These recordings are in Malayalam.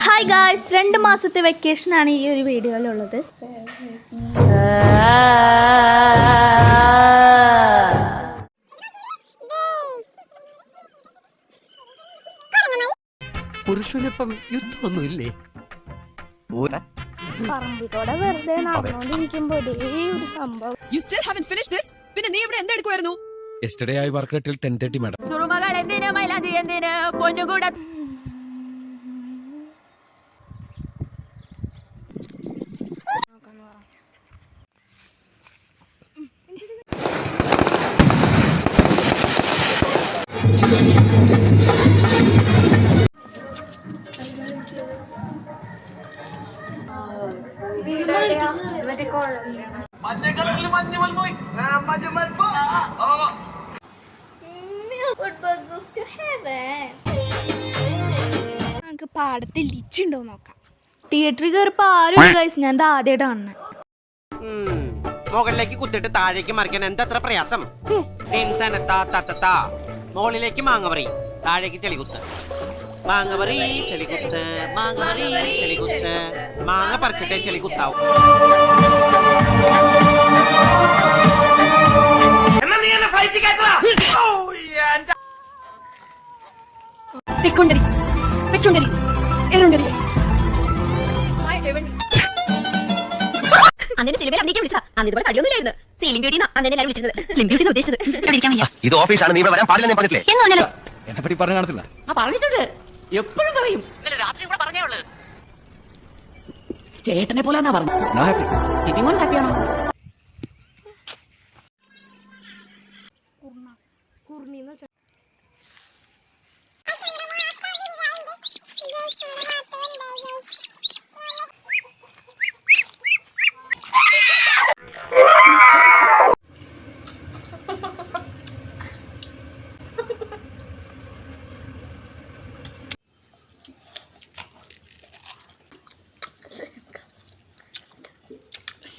ഹായ് ഗായ്സ് രണ്ട് മാസത്തെ വെക്കേഷൻ ആണ് ഈ ഒരു വീഡിയോയിലുള്ളത്. പുരുഷനിപ്പം യുദ്ധമൊന്നും ഇല്ലേ പറമ്പിലൂടെ വെറുതെ നടന്നുകൊണ്ടിരിക്കുമ്പോ ഒരു സംഭവം. You still haven't finish this? പിന്നെ നീ ഇവിടെ യെസ്റ്റർഡേ ആയി work till ten thirty madam സുറുമകൾ എന്തിന് മൈലാജി എന്തിനാ പൊന്നുകൂട നമുക്ക് പാടത്ത് ലിച്ചുണ്ടോ നോക്കാം. തിയേറ്ററിൽ കയറിപ്പോ ആരും ഗൈസ് ഞാൻ ആദ്യമായിട്ട് കാണുന്നത് മുകളിലേക്ക് കുത്തിട്ട് താഴേക്ക് മറിക്കാൻ എന്തത്ര പ്രയാസം? മുകളിലേക്ക് മാങ്ങ പറയും. താഴേക്ക് ചെളികുത്ത്. മാങ്ങ പറി ചെളികുത്ത് മാങ്ങ പറി ചെളികുത്ത് മാങ്ങ പറിച്ചിട്ടേ ചെളികുത്താവും. തെക്കൊണ്ടരി വെച്ചുണ്ടരി എരുണ്ടരി അന്നെ സിനിമയിൽ അഭിനയിക്കാൻ വിളിച്ചാ അന്ന് ഇതുപോലെ തടിയൊന്നുമില്ലായിരുന്നു. സീലിംഗ് ബ്യൂട്ടി അന്നെ എല്ലാവരും വിളിച്ചത് സ്ലിം ബ്യൂട്ടി ഉദ്ദേശിച്ചത്. ഇത് ഓഫീസാണ് നീ ഇവിടെ വരാൻ പാടില്ല ഞാൻ പറഞ്ഞിട്ടില്ലേ? എന്ന് പറഞ്ഞാലോ എന്നെ പറ്റി പറഞ്ഞു കാണത്തില്ല. ആ പറഞ്ഞിട്ടുണ്ട്. എപ്പോഴും പറയും. ഇന്നലെ രാത്രി കൂടെ പറഞ്ഞേ ഉള്ളു. ചേട്ടനെ പോലെ എന്നാ പറഞ്ഞു ഞാൻ happy. ഹാപ്പിയാണോ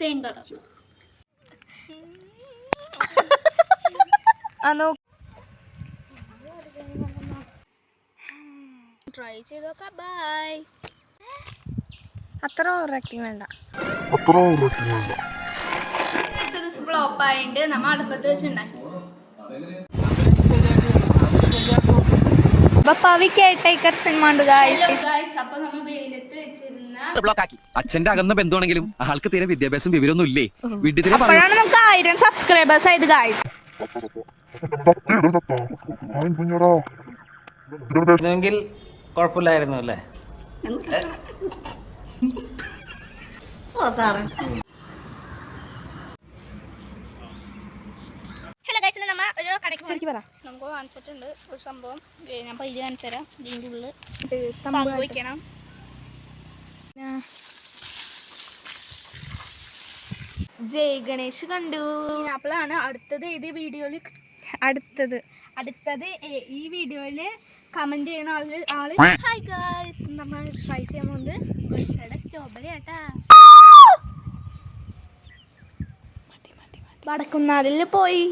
സെയിം കളർ അനോ ട്രൈ ചെയ്ത് ബൈ അത്ര ആക്ടിങ് വേണ്ട. വെച്ചത് ഫ്ലോപ്പ് ആയിട്ട് നമ്മൾ അടുപ്പത്ത് വെച്ചിട്ടുണ്ടാക്കി അപ്പൊ പവി കേട്ടേക്കർ സിനിമ ഉണ്ട് ഗായ്സ് ഗായ്സ് അപ്പൊ വെച്ചിരുന്ന ബ്ലോക്ക് ആക്കി. അച്ഛന്റെ അകന്ന ബന്ധുവാണെങ്കിലും ആൾക്ക് തീരെ വിദ്യാഭ്യാസം വിവരമൊന്നും ഇല്ലേ? വിഡ്ഢിത്തിരെ അപ്പോഴാണ് നമുക്ക് ആയിരം സബ്സ്ക്രൈബേഴ്സ് ആയത് ഗായ്സ് എങ്കിൽ കുഴപ്പമില്ലായിരുന്നു അല്ലേ? ഹലോ ഗൈസ് നമ്മ ഒരു കടയ്ക്ക് ശരിക്കും പറ. നമുക്ക് കാണിച്ചിട്ടുണ്ട് ഒരു സംഭവം. ഞാൻ പൈസ കാണിച്ചു തരാം ഇതിന്റെ ഉള്ളിൽ പങ്ക് വയ്ക്കണം. ജയ് ഗണേഷ് കണ്ടു. അപ്പോഴാണ് അടുത്തത് ഏത് വീഡിയോയിൽ അടുത്തത്. അടുത്തത് ഈ വീഡിയോയിൽ കമന്റ് ചെയ്യണ ആൾ ആൾ. ഹായ് ഗേൾസ് നമ്മൾ ട്രൈ ചെയ്യാൻ പോകുന്നത് ഗുൽസയുടെ സ്ട്രോബെറി ആട്ടാ. വടക്കുന്നാലിൽ പോയി.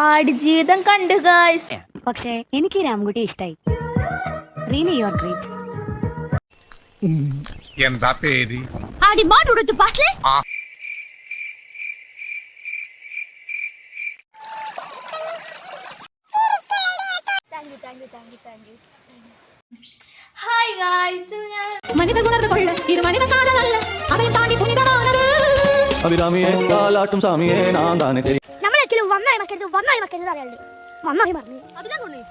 ആടുജീവിതം കണ്ടു ഗായ്സ് പക്ഷേ എനിക്ക് രാംകുട്ടി ഇഷ്ടായി. റിയലി യുവർ ഗ്രേറ്റ് എന്താ പേര്? ആടി മാടുടുത്ത് പാസ്ലേ ഹായ് ഗായ്സ് ഞാൻ മനിത ഗുണർകൊള്ള ഇത് മനിത കാതലല്ല. അതിനെ താണ്ടി പുനിതമാണത്. അഭിരാമിയെ കാലാട്ടും സ്വാമിയെ നാൻ തന്നെ വന്നായി മക്കരുത് വന്നായി മക്കരുത് അറിയാണ്ട് വന്നായി മറന്നു അതിനാ തോന്നി